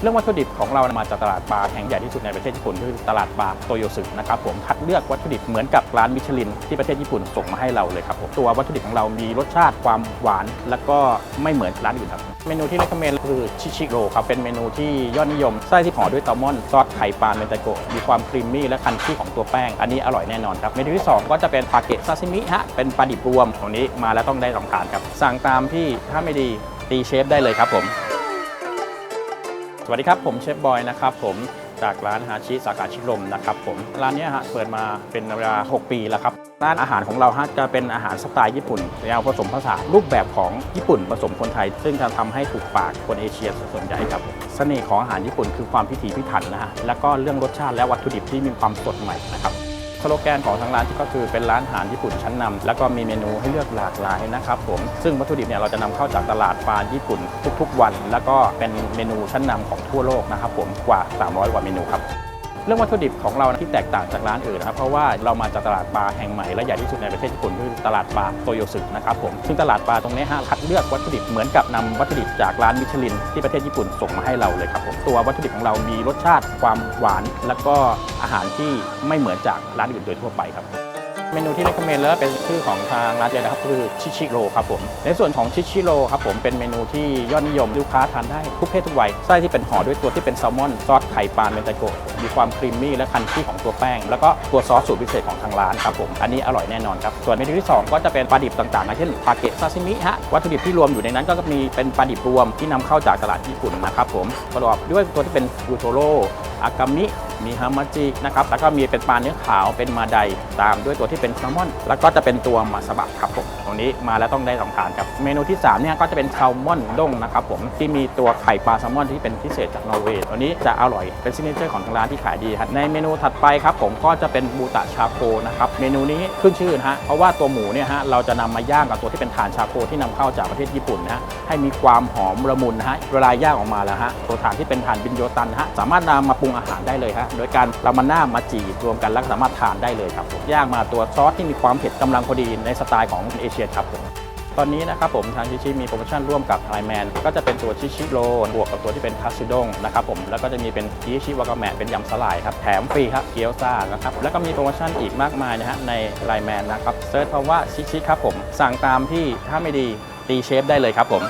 เรื่องวัตถุดิบของเรามาจากตลาดปลาแห่งใหญ่ที่สุดในประเทศญี่ปุ่นคือตลาดปลาโตโยสึนะครับผมคัดเลือกวัตถุดิบเหมือนกับร้านมิชลินที่ประเทศญี่ปุ่นส่งมาให้เราเลยครับผมตัววัตถุดิบของเรามีรสชาติความหวาน แล้วก็ไม่เหมือนร้านอื่นครับเมนูที่ recommend คือชิชิโร่ครับเป็นเมนูที่ยอดนิยมไส้ที่ห่อด้วยแซลมอนซอสไข่ปลาเมนไตโกะมีความครีมมี่และคันชี่ของตัวแป้ง อันนี้อร่อยแน่นอนครับเมนูที่ 2 ก็จะเป็นปาเกะซาซิมิฮะเป็นปลาดิบรวมตรงนี้มาแล้วต้องได้ลองทานครับสั่งตามที่ถ้าไม่ดีตีเชฟได้เลยครับผม สวัสดีครับ ผมเชฟบอยนะครับผมจากร้านฮาชิสาขาชิลมนะครับผมร้านนี้ฮะเปิดมาเป็นเวลา 6 ปีแล้วครับร้านอาหารของเราฮะจะเป็นอาหารสไตล์ญี่ปุ่นแนวผสมผสานรูปแบบของญี่ปุ่นผสมคนไทย ซึ่งจะทำให้ถูกปากคนเอเชียส่วนใหญ่ครับเสน่ห์ของอาหารญี่ปุ่นคือความพิถีพิถันนะฮะแล้วก็เรื่องรสชาติและวัตถุดิบที่มีความสดใหม่นะครับ โลแกนของทางร้านก็คือเป็นร้านอาหารญี่ปุ่นชั้นนำแล้วก็มีเมนูให้เลือกหลากหลายนะครับผมซึ่งวัตถุดิบเนี่ยเราจะนำเข้าจากตลาดปลาญี่ปุ่นทุก ๆ วัน แล้วก็เป็นเมนูชั้นนำของทั่วโลกนะครับผมกว่า 300 กว่าเมนูครับ เรื่องวัตถุดิบของเราที่แตกต่างจากร้านอื่นนะครับเพราะว่าเรามาจากตลาดปลาแห่งใหม่และใหญ่ที่สุดในประเทศญี่ปุ่นคือตลาดปลาโตโยสึนะครับผมซึ่งตลาดปลาตรงนี้ฮะคัดเลือกวัตถุดิบเหมือนกับนำวัตถุดิบจากร้านมิชลิน ที่ประเทศญี่ปุ่นส่งมาให้เราเลยครับผมตัววัตถุดิบของเรามีรสชาติความหวาน แล้วก็อาหารที่ไม่เหมือนจากร้านอื่นโดยทั่วไปครับ เมนูที่ recommend แล้วเป็นชื่อของทางร้านเลยนะครับคือชิชิโร่ครับผมในส่วนของชิชิโร่ครับผมเป็นเมนูที่ยอดนิยมลูกค้าทานได้ทุกเพศทุกวัยไส้ที่เป็นห่อด้วยตัวที่เป็นแซลมอนซอสไข่ปลาเมนไตโกมีความครีมมี่และคันชี่ของตัวแป้ง แล้วก็ตัวซอสสูตรพิเศษของทางร้านครับผมอันนี้อร่อยแน่นอนครับส่วนเมนูที่ 2 ก็จะเป็นปลาดิบต่างๆอย่างเช่นปลาเกะซาซิมิฮะวัตถุดิบที่รวมอยู่ในนั้นก็มีเป็นปลาดิบรวมที่นำเข้าจากตลาดญี่ปุ่นนะครับผมประกอบด้วยตัวที่เป็นยูโทโรอากามิ มีฮามาจินะครับ แล้วก็มีเป็นปลาเนื้อขาวเป็นมาไดตามด้วยตัวที่เป็นแซลมอน แล้วก็จะเป็นตัวมาสบะครับผมตรงนี้มาแล้วต้องได้ลองทานครับเมนูที่3เนี่ยก็จะเป็นแซลมอนด้งนะครับผมที่มีตัวไข่ปลาแซลมอนที่เป็นพิเศษจากนอร์เวย์ตัวนี้จะอร่อยเป็นซิกเนเจอร์ของทางร้านที่ขายดีครับในเมนูถัดไปครับผมก็จะเป็นบูตะชาโคนะครับเมนูนี้ขึ้นชื่อนะฮะเพราะว่าตัวหมูเนี่ยฮะเราจะนำมาย่างกับตัวที่เป็นถ่านชาโคที่นำเข้าจากประเทศญี่ปุ่นนะฮะให้มีความหอมละมุนนะฮะเวลาย่างออกมาแล้วฮะตัวถ่านที่เป็นถ่านบินโยตันนะฮะสามารถนำมาปรุงอาหารได้เลยฮะโดยการเรามาหน้ามาจีรวมกันแล้วสามารถทานได้เลยครับผมย่างมาตัวซอสที่มีความเผ็ดกำลังพอดีในสไตล์ของเอเชียครับผมตอนนี้นะครับผมทางชิชิมีโปรโมชั่นร่วมกับไลแมนก็จะเป็นตัวชิชิโรบวกกับตัวที่เป็นคัตสึด้งนะครับผมแล้วก็จะมีเป็นชิชิวากาแมะเป็นยำสลายครับแถมฟรีครับเกี๊ยวซ่านะครับแล้วก็มีโปรโมชั่นอีกมากมายนะฮะในไลแมนนะครับเซิร์ชคำว่าชิชิครับผมสั่งตามที่ถ้าไม่ดีตีเชฟได้เลยครับผม